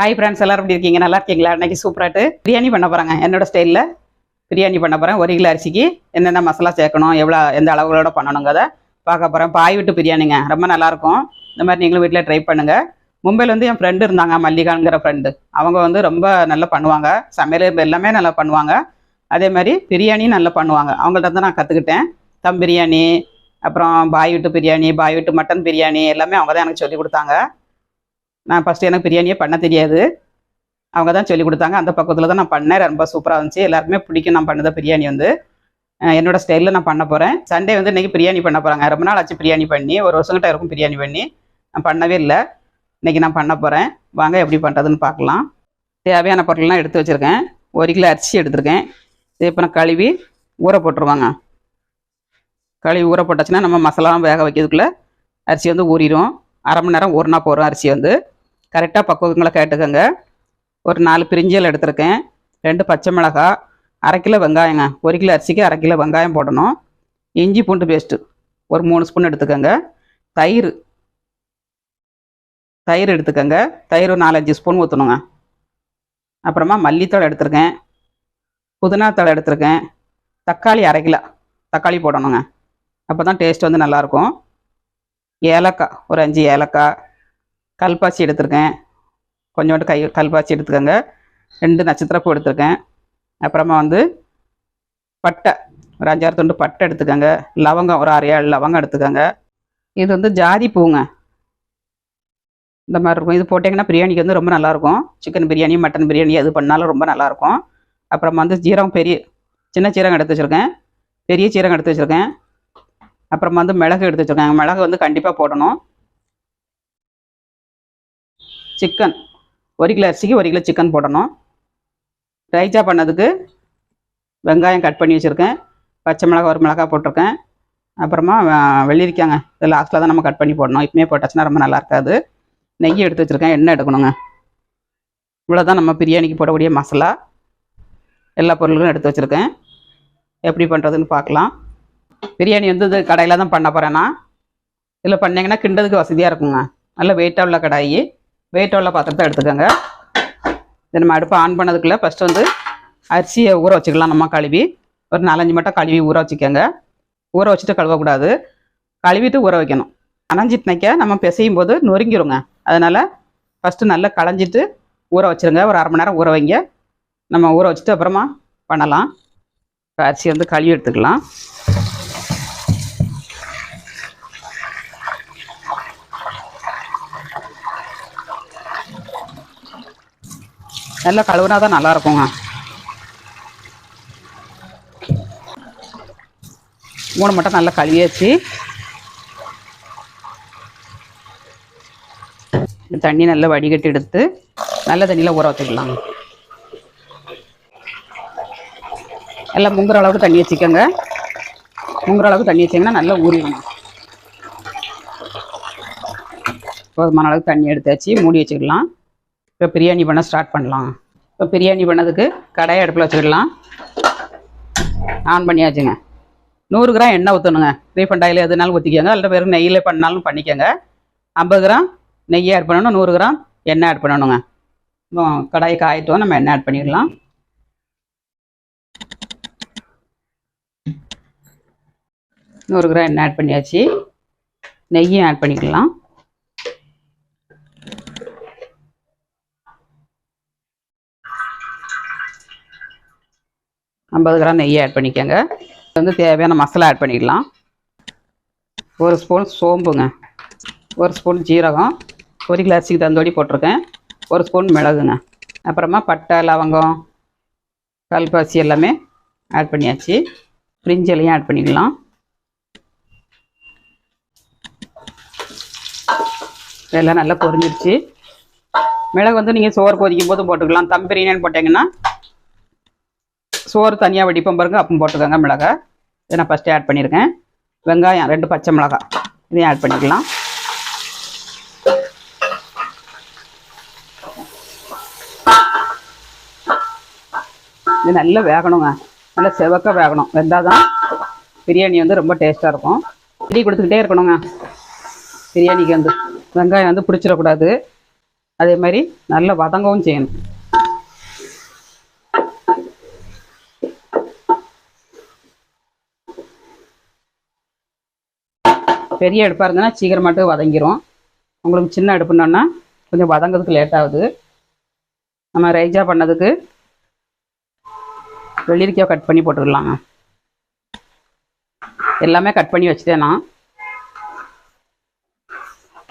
Hi friends எல்லாரும் எப்படி இருக்கீங்க? நல்லா இருக்கீங்களா? இன்றைக்கி சூப்பராட்டு பிரியாணி பண்ண போகிறாங்க என்னோட ஸ்டைலில் பிரியாணி பண்ண போகிறேன் ஒரு கிலோ அரிசிக்கு என்னென்ன மசாலா சேர்க்கணும் எவ்வளோ எந்த அளவுகளோட பண்ணணுங்கிறத பார்க்க போகிறேன் பாய் விட்டு பிரியாணிங்க. ரொம்ப நல்லாயிருக்கும் இந்த மாதிரி நீங்களும் வீட்டில் ட்ரை பண்ணுங்கள் மும்பையில் வந்து என் ஃப்ரெண்டு இருந்தாங்க மல்லிகாங்கிற ஃப்ரெண்டு அவங்க வந்து ரொம்ப நல்லா பண்ணுவாங்க. சமையல் எல்லாமே நல்லா பண்ணுவாங்க. அதே மாதிரி பிரியாணியும் நல்லா பண்ணுவாங்க. அவங்கள்ட்ட தான் நான் கற்றுக்கிட்டேன் தம் பிரியாணி அப்புறம் பாய் விட்டு பிரியாணி பாய் விட்டு மட்டன் பிரியாணி எல்லாமே அவங்க தான் எனக்கு சொல்லி கொடுத்தாங்க. நான் ஃபஸ்ட்டு எனக்கு பிரியாணியே பண்ண தெரியாது. அவங்க தான் சொல்லி கொடுத்தாங்க. அந்த பக்கத்தில் தான் நான் பண்ணேன். ரொம்ப சூப்பராக இருந்துச்சு. எல்லாருக்குமே பிடிக்கும் நான் பண்ணதை பிரியாணி வந்து. என்னோட ஸ்டைலில் நான் பண்ண போகிறேன் சண்டே வந்து இன்றைக்கி பிரியாணி பண்ண போகிறாங்க ரொம்ப நாள் ஆச்சு பிரியாணி பண்ணி. ஒரு வருஷங்கிட்ட இருக்கும் பிரியாணி பண்ணி. நான் பண்ணவே இல்லை. இன்றைக்கி நான் பண்ண போகிறேன் வாங்க எப்படி பண்ணுறதுன்னு பார்க்கலாம். தேவையான பொருள்லாம் எடுத்து வச்சுருக்கேன். ஒரு கிலோ அரிசி எடுத்திருக்கேன். இது இப்போ நான் கழுவி ஊற போட்டுருவாங்க. கழுவி ஊற போட்டாச்சுன்னா நம்ம மசாலாலாம் வேக வைக்கிறதுக்குள்ளே அரிசி வந்து ஊறிடும் அரை மணி நேரம் ஊறினா போகிறோம் அரிசி வந்து. கரெக்டாக பக்குவங்களை கேட்டுக்கோங்க. ஒரு நாலு பிரிஞ்சல் எடுத்திருக்கேன். ரெண்டு பச்சை மிளகாய் அரை கிலோ வெங்காயங்க. ஒரு கிலோ அரிசிக்கு அரை கிலோ வெங்காயம் போடணும். இஞ்சி பூண்டு பேஸ்ட்டு ஒரு மூணு ஸ்பூன் எடுத்துக்கோங்க. தயிர் தயிர் எடுத்துக்கோங்க. தயிர் ஒரு நாலஞ்சு ஸ்பூன் ஊற்றணுங்க அப்புறமா மல்லித்தழை எடுத்திருக்கேன். புதினா தழை எடுத்திருக்கேன். தக்காளி அரை கிலோ தக்காளி போடணுங்க. அப்போ தான் டேஸ்ட் வந்து நல்லாயிருக்கும் ஏலக்காய் ஒரு அஞ்சு ஏலக்காய் கல்பாசி எடுத்திருக்கேன். கொஞ்சோண்டு கை கல்பாசி எடுத்துக்கோங்க. ரெண்டு நட்சத்திரப்பூ எடுத்திருக்கேன். அப்புறமா வந்து பட்டை ஒரு அஞ்சாறு துண்டு பட்டை எடுத்துக்கோங்க. லவங்கம் ஒரு ஆறு ஏழு லவங்கம் எடுத்துக்கோங்க. இது வந்து ஜாதி பூங்க. இந்த மாதிரி இருக்கும். இது போட்டிங்கன்னா பிரியாணிக்கு வந்து ரொம்ப நல்லாயிருக்கும். சிக்கன் பிரியாணி மட்டன் பிரியாணி எது பண்ணாலும் ரொம்ப நல்லாயிருக்கும். அப்புறமா வந்து ஜீரகம் பெரிய சின்ன சீரகம் எடுத்து வச்சுருக்கேன். பெரிய சீரகம் எடுத்து வச்சுருக்கேன். அப்புறம் வந்து மிளகு எடுத்து வச்சுருக்காங்க. மிளகு வந்து கண்டிப்பாக போடணும். சிக்கன் ஒரு கிலோ அரிசிக்கு ஒரு கிலோ சிக்கன் போடணும். ரைஜா பண்ணதுக்கு வெங்காயம் கட் பண்ணி வச்சுருக்கேன். பச்சை மிளகா ஒரு மிளகா போட்டிருக்கேன். அப்புறமா வெள்ளிருக்காங்க வெள்ளரிக்காங்க. இது லாஸ்ட்டில் தான் நம்ம கட் பண்ணி போடணும். இப்பமே போட்டாச்சுன்னா ரொம்ப நல்லா இருக்காது. நெய் எடுத்து வச்சுருக்கேன். எண்ணெய் எடுக்கணுங்க. இவ்வளோதான் நம்ம பிரியாணிக்கு போடக்கூடிய மசாலா. எல்லா பொருள்களும் எடுத்து வச்சுருக்கேன். எப்படி பண்ணுறதுன்னு பார்க்கலாம். பிரியாணி வந்து இது கடையில் தான் பண்ண போகிறேன்னா இதில் பண்ணீங்கன்னா கிண்டதுக்கு வசதியாக இருக்குங்க. நல்ல வெயிட்டாக உள்ள கடாயி. வெயிட்டாக உள்ள பாத்திரத்தை எடுத்துக்கோங்க. இதை நம்ம அடுப்பை ஆன் பண்ணதுக்குள்ளே ஃபஸ்ட்டு வந்து அரிசியை ஊற வச்சுக்கலாம். நம்ம கழுவி. ஒரு நாலஞ்சு மட்டும் கழுவி ஊற வச்சுக்கோங்க. ஊற வச்சுட்டு கழுவக்கூடாது. கழுவிட்டு ஊற வைக்கணும். அணைஞ்சிட்டுனாக்க நம்ம பிசையும் போது நொறுங்கிடுங்க அதனால் ஃபஸ்ட்டு நல்லா களைஞ்சிட்டு ஊற வச்சுருங்க. ஒரு அரை மணி நேரம் ஊற வைங்க. நம்ம ஊற வச்சுட்டு அப்புறமா பண்ணலாம். அரிசி வந்து கழுவி எடுத்துக்கலாம். நல்லா கழுவுனா தான் நல்லா இருக்குங்க மூணு மட்டும் நல்லா கழுவியாச்சு. தண்ணி நல்லா வடிகட்டி எடுத்து நல்ல தண்ணியில் ஊற வச்சுக்கலாம் எல்லாம் முங்குற அளவுக்கு தண்ணி வச்சுக்கோங்க. முங்குற அளவுக்கு தண்ணி வச்சிங்கன்னா நல்லா ஊறிடணும் போதுமான அளவுக்கு தண்ணி எடுத்தாச்சு. மூடி வச்சுக்கலாம். இப்போ பிரியாணி பண்ண ஸ்டார்ட் பண்ணலாம். இப்போ பிரியாணி பண்ணதுக்கு கடாயை அடுப்பில் வச்சுக்கலாம் ஆன் பண்ணியாச்சுங்க. நூறு கிராம் எண்ணெய் ஊற்றணுங்க ரீஃபண்ட் ஆயில் எதுனாலும் ஊற்றிக்கோங்க அல்லது வெறும் நெய்யில் பண்ணாலும் பண்ணிக்கோங்க. ஐம்பது கிராம் நெய்யை ஆட் பண்ணணும். நூறு கிராம் எண்ணெய் ஆட் பண்ணணுங்க. இப்போ கடாய் காயிட்டோம். நம்ம எண்ணெய் ஆட் பண்ணிடலாம். நூறு கிராம் எண்ணெய் ஆட் பண்ணியாச்சு. நெய்யும் ஆட் பண்ணிக்கலாம். ஐம்பது கிராம் நெய் ஆட் பண்ணிக்கோங்க. வந்து தேவையான மசாலா ஆட் பண்ணிக்கலாம் ஒரு ஸ்பூன் சோம்புங்க. ஒரு ஸ்பூன் ஜீரகம். ஒரு கிளாஸுக்கு தந்தோடி போட்டிருக்கேன். ஒரு ஸ்பூன் மிளகுங்க. அப்புறமா பட்டை லவங்கம் கல்பாசி எல்லாமே ஆட் பண்ணியாச்சு. பிரிஞ்சலையும் ஆட் பண்ணிக்கலாம். இதெல்லாம் நல்லா பொரிஞ்சிருச்சு. மிளகு வந்து நீங்கள் சோறு கொதிக்கும் போது போட்டுக்கலாம். தம் பிரியாணின்னு போட்டிங்கன்னா சோறு தனியாக வடிப்போம் பாருங்க. அப்பம் போட்டுக்கோங்க மிளகாய் இதை நான் ஃபஸ்ட்டு ஆட் பண்ணியிருக்கேன் வெங்காயம் ரெண்டு பச்சை மிளகாய் இதையும் ஆட் பண்ணிக்கலாம். இது நல்லா வேகணுங்க. நல்லா செவக்க வேகணும். வெந்தால் தான் பிரியாணி வந்து ரொம்ப டேஸ்ட்டாக இருக்கும். இடி கொடுத்துக்கிட்டே இருக்கணுங்க. பிரியாணிக்கு வந்து வெங்காயம் வந்து பிடிச்சிடக்கூடாது. அதே மாதிரி நல்லா வதங்கவும் செய்யணும். பெரிய அடுப்பாக இருந்ததுன்னா சீக்கிரமாட்டு வதங்கிரும். உங்களுக்கு சின்ன அடுப்புனோன்னா கொஞ்சம் வதங்கிறதுக்கு லேட் ஆகுது. நம்ம ரைஜா பண்ணதுக்கு வெள்ளரிக்காய் கட் பண்ணி போட்டுடலாங்க எல்லாமே கட் பண்ணி வச்சுட்டேன் நான்.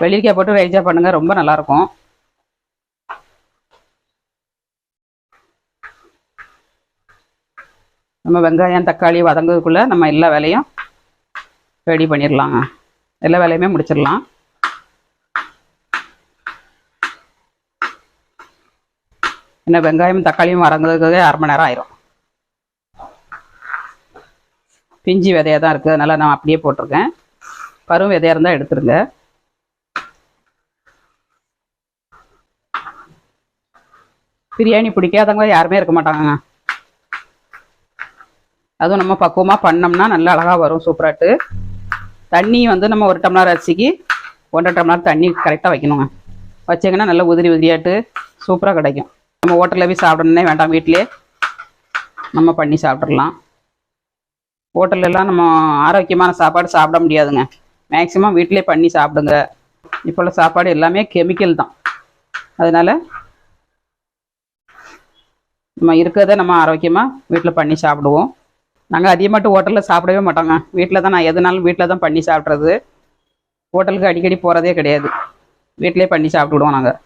வெள்ளரிக்காய் போட்டு ரைஜா பண்ணுங்க ரொம்ப நல்லாயிருக்கும். நம்ம வெங்காயம் தக்காளி வதங்குறதுக்குள்ளே நம்ம எல்லா வேலையும் ரெடி பண்ணிடலாங்க எல்லா வேலையுமே முடிச்சிடலாம். என்ன வெங்காயம் தக்காளியும் வதங்குறதுக்கு அரை மணி நேரம் ஆயிரும். பிஞ்சி விதையாக தான் இருக்குது. அதனால் நான் அப்படியே போட்டிருக்கேன். பருவம் விதையாக இருந்தால் எடுத்துருங்க. பிரியாணி பிடிக்காதவங்க யாருமே இருக்க மாட்டாங்க அதுவும் நம்ம பக்குவமாக பண்ணோம்னா நல்லா அழகாக வரும் சூப்பராட்டு தண்ணி வந்து நம்ம ஒரு டம்ளர் அரிசிக்கு ஒன்றரை டம்ளர் தண்ணி கரெக்டாக வைக்கணுங்க. வச்சிங்கன்னா நல்லா உதிரி உதிரியாட்டு சூப்பராக கிடைக்கும். நம்ம ஹோட்டலில் போய் சாப்பிடணுன்னே வேண்டாம் வீட்டிலே நம்ம பண்ணி சாப்பிட்றலாம் ஹோட்டல்லலாம் நம்ம ஆரோக்கியமான சாப்பாடு சாப்பிட முடியாதுங்க. மேக்ஸிமம் வீட்டிலே பண்ணி சாப்பிடுங்க. இப்போ உள்ள சாப்பாடு எல்லாமே கெமிக்கல் தான். அதனால் நம்ம இருக்கிறத நம்ம ஆரோக்கியமாக வீட்டில் பண்ணி சாப்பிடுவோம். நாங்கள் அதிகமாட்டு ஹோட்டலில் சாப்பிடவே மாட்டோங்க. வீட்டில் தான் நான் எதுனாலும் வீட்டில் தான் பண்ணி சாப்பிட்றது. ஹோட்டலுக்கு அடிக்கடி போகிறதே கிடையாது. வீட்டிலே பண்ணி சாப்பிட்டுடுவோம் நாங்கள்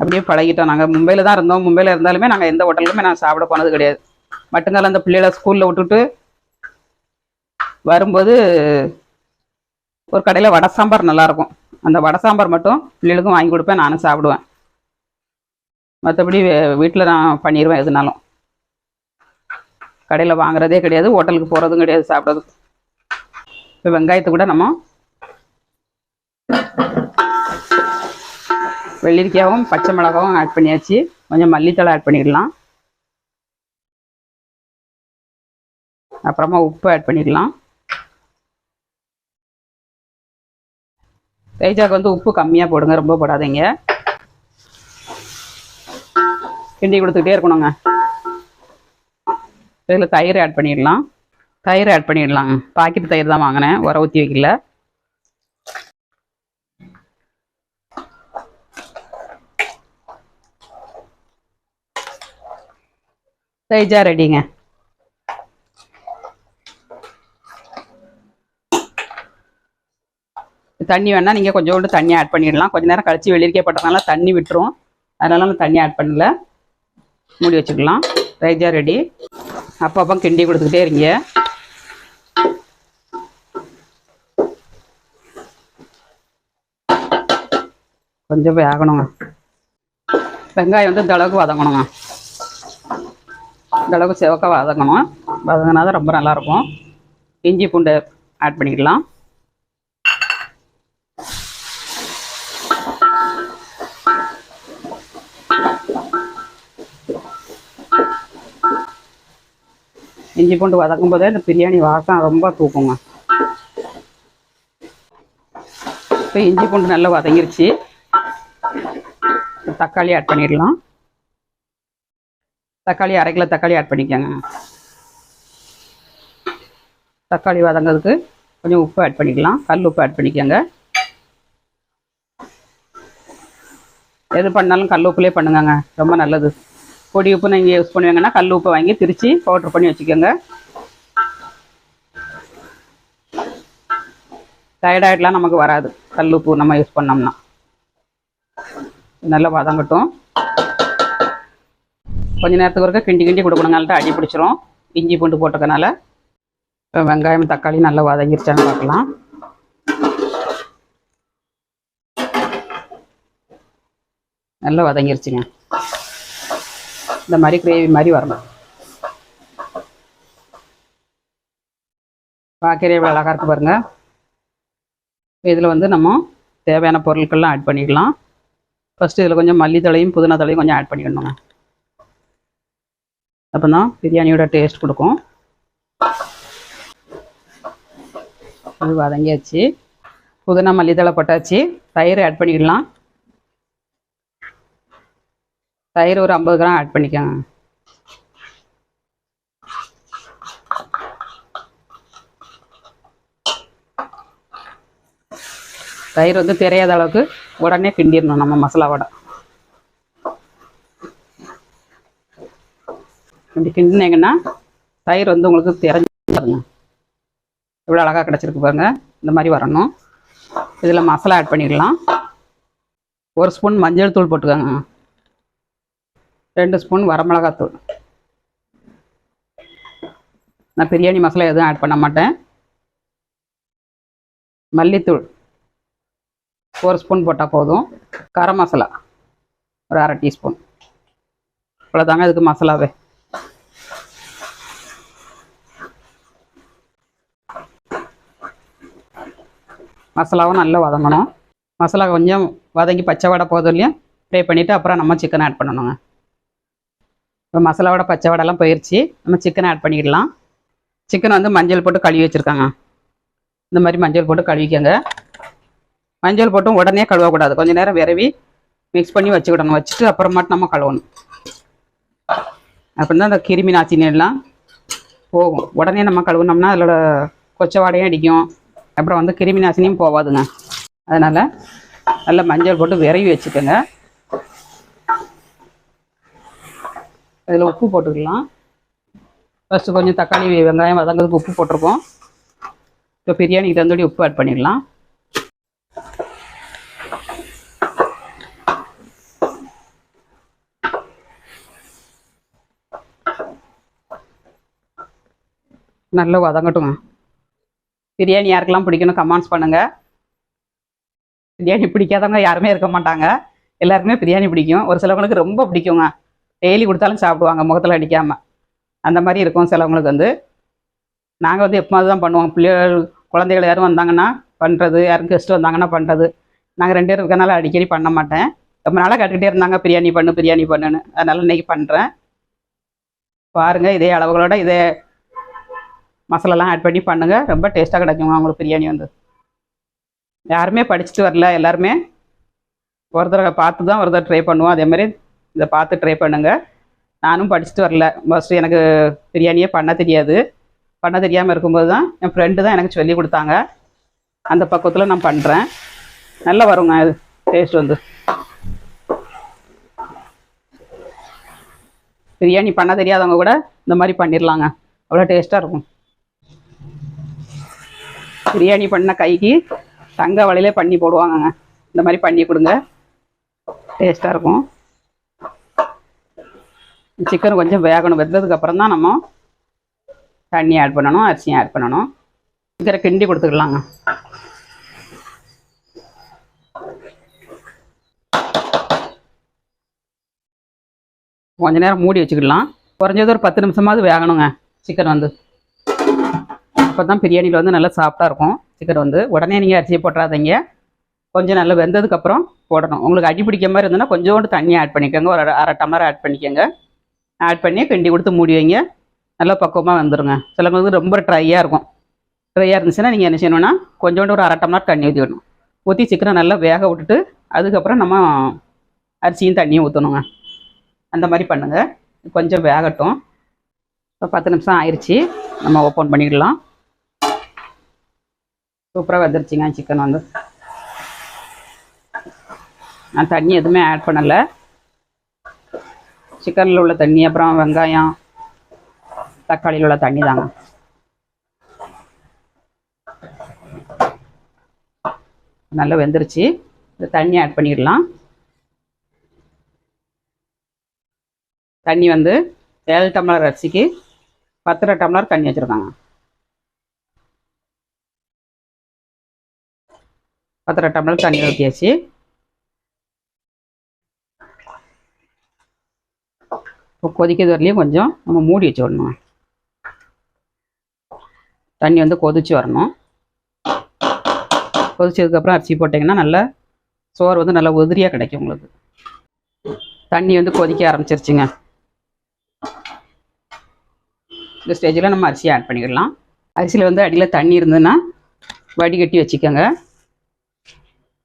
அப்படியே பழகிட்டோம் நாங்கள் மும்பையில் தான் இருந்தோம். மும்பையில் இருந்தாலுமே நாங்கள் எந்த ஹோட்டலுமே நான் சாப்பிட போனது கிடையாது. மட்டுங்கால அந்த பிள்ளைகளை ஸ்கூலில் விட்டுட்டு வரும்போது ஒரு கடையில் வடை சாம்பார் நல்லாயிருக்கும் அந்த வடை சாம்பார் மட்டும் பிள்ளைகளுக்கும் வாங்கி கொடுப்பேன். நானும் சாப்பிடுவேன். மற்றபடி வீட்டில் நான் பண்ணிடுவேன் எதுனாலும். கடையில் வாங்குறதே கிடையாது ஹோட்டலுக்கு போகிறதும் கிடையாது சாப்பிட்றது இப்போ வெங்காயத்தை கூட நம்ம வெள்ளரிக்காவும் பச்சை மிளகாவும் ஆட் பண்ணியாச்சு. கொஞ்சம் மல்லித்தலை ஆட் பண்ணிடலாம். அப்புறமா உப்பு ஆட் பண்ணிடலாம். தேஜாக்கு வந்து உப்பு கம்மியாக போடுங்க ரொம்ப போடாதீங்க. கிண்டி கொடுத்துக்கிட்டே இருக்கணுங்க. இதில் தயிர் ஆட் பண்ணிடலாம். தயிர் ஆட் பண்ணிடலாம். பாக்கெட் தயிர் தான் வாங்கினேன். உர ஊற்றி வைக்கல. ரைஜா ரெடிங்க தண்ணி வேணால் நீங்கள் கொஞ்சோண்டு தண்ணி ஆட் பண்ணிடலாம். கொஞ்ச நேரம் கழிச்சு வெளியிருக்கே போட்டதுனால தண்ணி விட்டுரும். அதனால நான் தண்ணி ஆட் பண்ணல. மூடி வச்சுக்கலாம். ரைஜா ரெடி அப்பப்போ கிண்டி கொடுத்துக்கிட்டே இருங்க. கொஞ்சம் வேகணுங்க. வெங்காயம் வந்து இந்த அளவுக்கு வதங்கணுங்க. இந்த அளவுக்கு செவக்க வதங்கணும். வதங்கினா தான் ரொம்ப நல்லாயிருக்கும் இஞ்சி பூண்டு ஆட் பண்ணிக்கலாம். இஞ்சி பூண்டு வதக்கும் போதே இந்த பிரியாணி வாசம் ரொம்ப தூக்குங்க. இப்போ இஞ்சி பூண்டு நல்லா வதங்கிருச்சு. தக்காளி ஆட் பண்ணிடலாம். தக்காளி அரை கிலோ தக்காளி ஆட் பண்ணிக்கோங்க. தக்காளி வதங்கிறதுக்கு கொஞ்சம் உப்பு ஆட் பண்ணிக்கலாம். கல் உப்பு ஆட் பண்ணிக்கோங்க. எது பண்ணாலும் கல் உப்புலேயே பண்ணுங்கங்க. ரொம்ப நல்லது. பொடி உப்பு நீங்கள் யூஸ் பண்ணுவீங்கன்னா கல் உப்பு வாங்கி திரித்து பவுட்ரு பண்ணி வச்சுக்கோங்க. தைராய்டெலாம் நமக்கு வராது. கல் உப்பு நம்ம யூஸ் பண்ணோம்னா. நல்லா வதங்கட்டும். கொஞ்ச நேரத்துக்கு ஒருக்க கிண்டி கிண்டி கொடுக்கணுங்கள்ட்ட அடி பிடிச்சிரும். இஞ்சி பூண்டு போட்டதுனால வெங்காயம் தக்காளி நல்லா வதங்கிருச்சான்னு பார்க்கலாம். நல்லா வதங்கிருச்சுங்க. இந்த மாதிரி கிரேவி மாதிரி வரணும். பார்க்கறே எவ்வளோ அழகாக இருக்கு பாருங்க. இதில் வந்து நம்ம தேவையான பொருட்கள்லாம் ஆட் பண்ணிக்கலாம். ஃபஸ்ட்டு இதில் கொஞ்சம் மல்லித்தலையும் புதினா தழையும் கொஞ்சம் ஆட் பண்ணிக்கணுங்க. அப்போ தான் பிரியாணியோட டேஸ்ட் கொடுக்கும். அது வதங்கியாச்சு. புதினா மல்லித்தலை போட்டாச்சு தயிர் ஆட் பண்ணிக்கலாம். தயிர் ஒரு ஐம்பது கிராம் ஆட் பண்ணிக்கோங்க. தயிர் வந்து தெரியாத அளவுக்கு உடனே கிண்டிடணும் நம்ம மசாலாவோட இப்படி கிண்டினீங்கன்னா தயிர் வந்து உங்களுக்கு தெரிஞ்சு பாருங்க இவ்வளோ அழகாக கிடச்சிருக்கு பாருங்க. இந்த மாதிரி வரணும். இதில் மசாலா ஆட் பண்ணிக்கலாம் ஒரு ஸ்பூன் மஞ்சள் தூள் போட்டுக்கோங்க. ரெண்டு ஸ்பூன் வரமிளகாத்தூள். நான் பிரியாணி மசாலா எதுவும் ஆட் பண்ண மாட்டேன். மல்லித்தூள். ஒரு ஸ்பூன் போட்டால் போதும். கரம் மசாலா. ஒரு அரை டீஸ்பூன். இவ்வளோதாங்க இதுக்கு மசாலாவே. மசாலாவும் நல்லா வதங்கணும். மசாலா கொஞ்சம் வதங்கி பச்சை வடை போதுலையும் ஃப்ரை பண்ணிவிட்டு அப்புறம் நம்ம சிக்கன் ஆட் பண்ணணுங்க. இப்போ மசாலாவோட பச்சை வடைலாம் போயிடுச்சு நம்ம சிக்கனை ஆட் பண்ணிடலாம். சிக்கன் வந்து மஞ்சள் போட்டு கழுவி வச்சுருக்காங்க. இந்த மாதிரி மஞ்சள் போட்டு கழுவிக்கோங்க. மஞ்சள் போட்டும் உடனே கழுவக்கூடாது. கொஞ்சம் நேரம் விரவி மிக்ஸ் பண்ணி வச்சுக்கிடணும். வச்சுட்டு அப்புறமாட்டு நம்ம கழுவணும். அப்படின்னா அந்த கிருமி நாச்சினெல்லாம் எல்லாம் போகும். உடனே நம்ம கழுவுனோம்னா அதோட கொச்சவாடையும் அடிக்கும். அப்புறம் வந்து கிருமி நாசினியும் போகாதுங்க அதனால் நல்லா மஞ்சள் போட்டு விரவி வச்சுக்கோங்க. அதில் உப்பு போட்டுக்கலாம். ஃபஸ்ட்டு கொஞ்சம் தக்காளி வெங்காயம் வதங்கிறதுக்கு உப்பு போட்டிருக்கோம். இப்போ பிரியாணிக்கு தந்தோடி உப்பு ஆட் பண்ணிடலாம். நல்லா வதங்கட்டுங்க. பிரியாணி யாருக்கெல்லாம் பிடிக்கணும் கமெண்ட்ஸ் பண்ணுங்க. பிரியாணி பிடிக்காதவங்க யாருமே இருக்க மாட்டாங்க. எல்லாருக்குமே பிரியாணி பிடிக்கும். ஒரு சிலவங்களுக்கு ரொம்ப பிடிக்குங்க. டெய்லி கொடுத்தாலும் சாப்பிடுவாங்க முகத்தில் அடிக்காமல் அந்த மாதிரி இருக்கும் சிலவங்களுக்கு வந்து. நாங்கள் வந்து எப்போது தான் பண்ணுவோம். பிள்ளைகள் குழந்தைகள் யாரும் வந்தாங்கன்னா பண்ணுறது யாரும் கெஸ்ட்டு வந்தாங்கன்னா பண்ணுறது நாங்கள் ரெண்டு பேரும் இருக்கனால அடிக்கடி பண்ண மாட்டேன். ரொம்ப நாளாக கட்டுக்கிட்டே இருந்தாங்க பிரியாணி பண்ணு பிரியாணி பண்ணுன்னு. அதனால் இன்னைக்கு பண்ணுறேன் பாருங்கள் இதே அளவுகளோட இதே மசாலாலாம் ஆட் பண்ணி பண்ணுங்கள் ரொம்ப டேஸ்ட்டாக கிடைக்குங்க உங்களுக்கு பிரியாணி வந்து. யாருமே படிச்சுட்டு வரல எல்லாருமே. ஒரு தடவை பார்த்து தான் ஒரு தடவை ட்ரை பண்ணுவோம். அதே மாதிரி இதை பார்த்து ட்ரை பண்ணுங்கள் நானும் படிச்சுட்டு வரல. ஃபஸ்ட்டு எனக்கு பிரியாணியே பண்ண தெரியாது. பண்ண தெரியாமல் இருக்கும்போது தான் என் ஃப்ரெண்டு தான் எனக்கு சொல்லி கொடுத்தாங்க. அந்த பக்குவத்தில் நான் பண்ணுறேன் நல்லா வருங்க அது டேஸ்ட் வந்து. பிரியாணி பண்ண தெரியாதவங்க கூட இந்த மாதிரி பண்ணிடலாங்க அவ்வளோ டேஸ்ட்டாக இருக்கும். பிரியாணி பண்ண கைக்கு தங்க வலையிலே பண்ணி போடுவாங்கங்க. இந்த மாதிரி பண்ணி கொடுங்க. டேஸ்ட்டாக இருக்கும். சிக்கன் கொஞ்சம் வேகணும். வெந்ததுக்கப்புறம் தான் நம்ம தண்ணி ஆட் பண்ணணும் அரிசியும் ஆட் பண்ணணும். சிக்கரை கிண்டி கொடுத்துக்கலாங்க. கொஞ்ச நேரம் மூடி வச்சுக்கிடலாம். குறைஞ்சது ஒரு பத்து நிமிஷமாவது வேகணுங்க சிக்கன் வந்து. அப்போ தான் பிரியாணியில் வந்து நல்லா சாஃப்டாக இருக்கும் சிக்கன் வந்து. உடனே நீங்கள் அரிசியை போட்டுறாதீங்க. கொஞ்சம் நல்லா வெந்ததுக்கப்புறம் போடணும். உங்களுக்கு அடி பிடிக்க மாதிரி இருந்ததுன்னா கொஞ்சோண்டு தண்ணி ஆட் பண்ணிக்கோங்க. ஒரு அரை- அரை டம்ளர் ஆட் பண்ணிக்கோங்க. ஆட் பண்ணி கிண்டி கொடுத்து மூடி வைங்க. நல்லா பக்குவமாக வந்துடுங்க சிலவங்களுக்கு ரொம்ப ட்ரையாக இருக்கும். ட்ரையாக இருந்துச்சுன்னா நீங்கள் என்ன செய்யணும்னா கொஞ்சோண்டு ஒரு அரை டம்ளர் தண்ணி ஊற்றிடணும் ஊற்றி சிக்கனை நல்லா வேக விட்டுட்டு அதுக்கப்புறம் நம்ம அரிசியும் தண்ணியும் ஊற்றணுங்க அந்த மாதிரி பண்ணுங்கள் கொஞ்சம் வேகட்டும். இப்போ பத்து நிமிஷம் ஆயிடுச்சு நம்ம ஓப்பன் பண்ணிடலாம். சூப்பராக வந்துருச்சுங்க சிக்கன் வந்து. நான் தண்ணி எதுவுமே ஆட் பண்ணலை. சிக்கனில் உள்ள தண்ணி அப்புறம் வெங்காயம் தக்காளியில் உள்ள தண்ணி தாங்க. நல்லா வெந்துருச்சு. இந்த தண்ணி ஆட் பண்ணிடலாம். தண்ணி வந்து ஏழு டம்ளர் அரிசிக்கு பத்தரை டம்ளர் தண்ணி வச்சுருக்காங்க. பத்தரை டம்ளர் தண்ணி ஊற்றியாச்சு இப்போ கொதிக்கிறது வரலையும் கொஞ்சம் நம்ம மூடி வச்சு விடணும் தண்ணி வந்து கொதிச்சு வரணும். கொதிச்சதுக்கப்புறம் அரிசி போட்டிங்கன்னா நல்லா சோறு வந்து நல்லா உதிரியாக கிடைக்கும் உங்களுக்கு. தண்ணி வந்து கொதிக்க ஆரம்பிச்சிருச்சுங்க. இந்த ஸ்டேஜில் நம்ம அரிசியை ஆட் பண்ணிக்கிடலாம் அரிசியில் வந்து அடியில் தண்ணி இருந்ததுன்னா வடிகட்டி வச்சுக்கோங்க.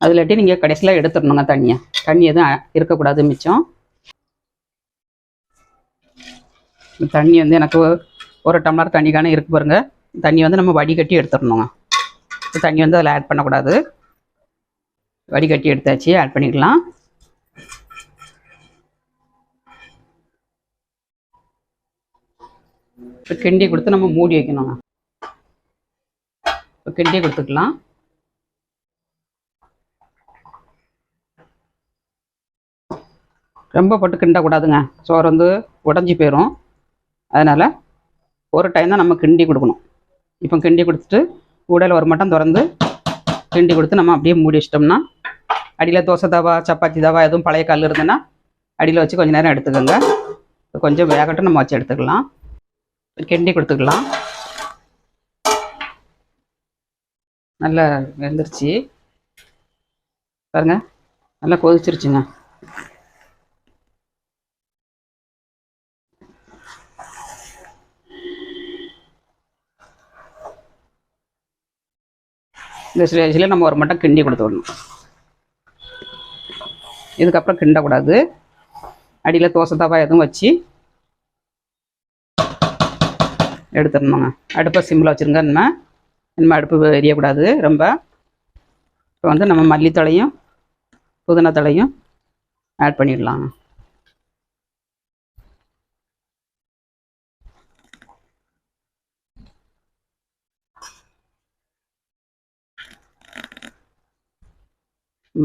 அது இல்லாட்டி நீங்கள் கடைசியில் எடுத்துடணுங்க தண்ணியை. தண்ணி எதுவும் இருக்கக்கூடாது மிச்சம் இந்த தண்ணி வந்து எனக்கு ஒரு- டம்ளர் தண்ணி தண்ணிக்கான இருக்கு பாருங்க. தண்ணி வந்து நம்ம வடிகட்டி எடுத்துடணுங்க. தண்ணி வந்து அதில் ஆட் பண்ணக்கூடாது. வடிகட்டி எடுத்தாச்சு ஆட் பண்ணிக்கலாம். இப்போ கிண்டி கொடுத்து நம்ம மூடி வைக்கணுங்க. இப்போ கிண்டி கொடுத்துக்கலாம். ரொம்ப போட்டு கிண்டக்கூடாதுங்க. சோறு வந்து உடஞ்சி போயிடும் அதனால் ஒரு டைம் தான் நம்ம கிண்டி கொடுக்கணும். இப்போ கிண்டி கொடுத்துட்டு உடல் ஒரு மட்டம் திறந்து கிண்டி கொடுத்து நம்ம அப்படியே மூடி வச்சிட்டோம்னா அடியில் தோசை தவா சப்பாத்தி தவா எதுவும் பழைய கல் இருந்ததுன்னா அடியில் வச்சு கொஞ்சம் நேரம் எடுத்துக்கோங்க. கொஞ்சம் வேகட்டும் நம்ம வச்சு எடுத்துக்கலாம். கிண்டி கொடுத்துக்கலாம். நல்லா வெந்துருச்சு. பாருங்க நல்லா கொதிச்சிருச்சுங்க. இந்த ஸ்டேஜில் நம்ம ஒரு மட்டும் கிண்டி கொடுத்துடணும் இதுக்கப்புறம் கிண்டக்கூடாது. அடியில் தோசை தவா எதுவும் வச்சு எடுத்துடணுங்க. அடுப்பை சிம்மில் வச்சுருங்க. நம்ம நம்ம அடுப்பு எரியக்கூடாது ரொம்ப. இப்போ வந்து நம்ம மல்லித்தழையும் புதினத்தலையும் தழையும் ஆட் பண்ணிடலாங்க.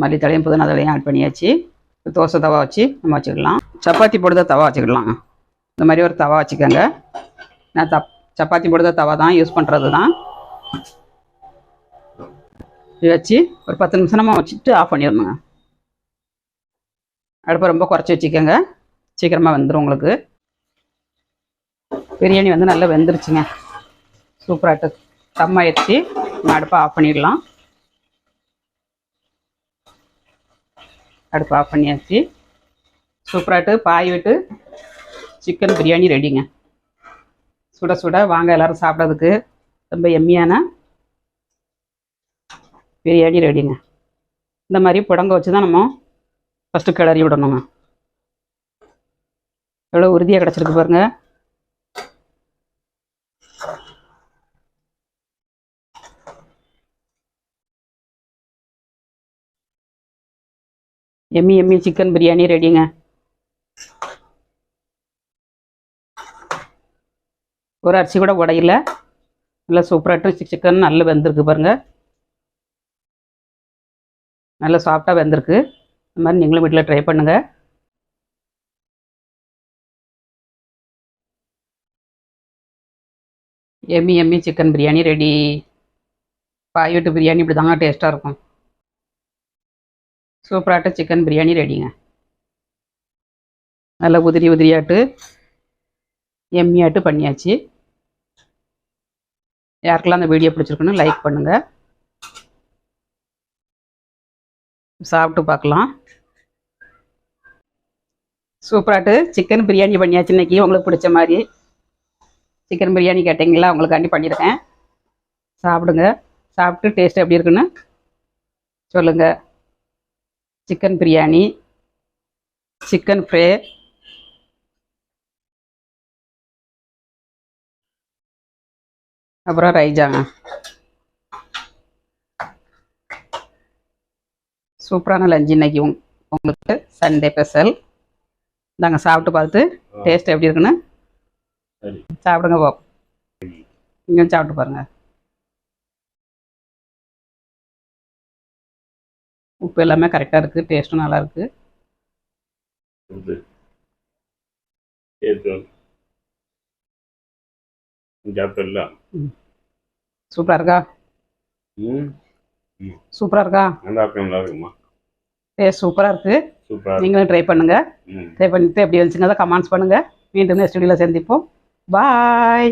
மல்லித்தழையும் புதினா தலையும் ஆட் பண்ணியாச்சு. தோசை தவா வச்சு நம்ம வச்சுக்கலாம். சப்பாத்தி போடுதா தவா வச்சுக்கலாம். இந்த மாதிரி ஒரு தவா வச்சுக்கோங்க. நான் தப் சப்பாத்தி போடுதா தவா தான் யூஸ் பண்ணுறது தான் இது வச்சு ஒரு பத்து நிமிஷம் நம்ம வச்சுட்டு ஆஃப் பண்ணிடணுங்க. அடுப்பை ரொம்ப குறைச்சி வச்சுக்கோங்க. சீக்கிரமாக வந்துடும் உங்களுக்கு. பிரியாணி வந்து நல்லா வெந்துருச்சுங்க. சூப்பராகிட்டு தம்மாயிடுச்சு நம்ம அடுப்பை ஆஃப் பண்ணிடலாம். அடுப்பு ஆஃப் பண்ணியாச்சு. சூப்பராகிட்டு பாய் விட்டு சிக்கன் பிரியாணி ரெடிங்க சுட சுட வாங்க எல்லாரும் சாப்பிட்றதுக்கு. ரொம்ப எம்மியான பிரியாணி ரெடிங்க இந்த மாதிரி புடங்க வச்சு தான் நம்ம ஃபஸ்ட்டு கிளறி விடணுங்க. எவ்வளோ உறுதியாக கிடச்சிருக்கு பாருங்கள் எம்மி எம்மி சிக்கன் பிரியாணி ரெடிங்க. ஒரு அரிசி கூட உடையில. நல்லா சூப்பராகிட்டு சிக்கன் நல்லா வெந்திருக்கு பாருங்க. நல்லா சாஃப்டாக வெந்திருக்கு. இந்த மாதிரி நீங்களும் வீட்டில் ட்ரை பண்ணுங்க. Yummy yummy chicken biryani ready. பாய் வீட்டு பிரியாணி இப்படி தாங்க டேஸ்ட்டாக இருக்கும். சூப்பராட்ட சிக்கன் பிரியாணி ரெடிங்க நல்லா உதிரி உதிரியாட்டு எம்மியாட்டு பண்ணியாச்சு. யாருக்கெல்லாம் அந்த வீடியோ பிடிச்சிருக்குன்னு லைக் பண்ணுங்கள் சாப்பிட்டு பார்க்கலாம். சூப்பராட்டு சிக்கன் பிரியாணி பண்ணியாச்சு. இன்னைக்கு உங்களுக்கு பிடிச்ச மாதிரி சிக்கன் பிரியாணி கேட்டிங்களா உங்களுக்காண்டி பண்ணியிருக்கேன். சாப்பிடுங்க. சாப்பிட்டு டேஸ்ட் எப்படி இருக்குன்னு சொல்லுங்கள் சிக்கன் பிரியாணி சிக்கன் ஃப்ரை அப்புறம் ரைஜாங்க. சூப்பரான லஞ்ச் இன்னைக்கு உங்- உங்களுக்கு சண்டே ஸ்பெஷல் இந்தாங்க சாப்பிட்டு பார்த்து டேஸ்ட் எப்படி இருக்குன்னு. சாப்பிடுங்க போ நீங்களும் சாப்பிட்டு பாருங்க. உப்பு எல்லாமே கரெக்டாக இருக்குது டேஸ்ட்டும் நல்லா இருக்குது வந்து ஏற்று சாப்பிட்டல சூப்பராக இருக்கா? ம். சூப்பராக இருக்கா? நல்லா இருக்கு நல்லா இருக்குமா டேஸ்ட் சூப்பராக இருக்குது சூப்பராக நீங்களும் ட்ரை பண்ணுங்கள் ம். ட்ரை பண்ணிட்டு எப்படி வந்துச்சுங்க கமெண்ட்ஸ் பண்ணுங்கள் மீண்டும் நெக்ஸ்ட் வீடியோவில் சந்திப்போம். பாய்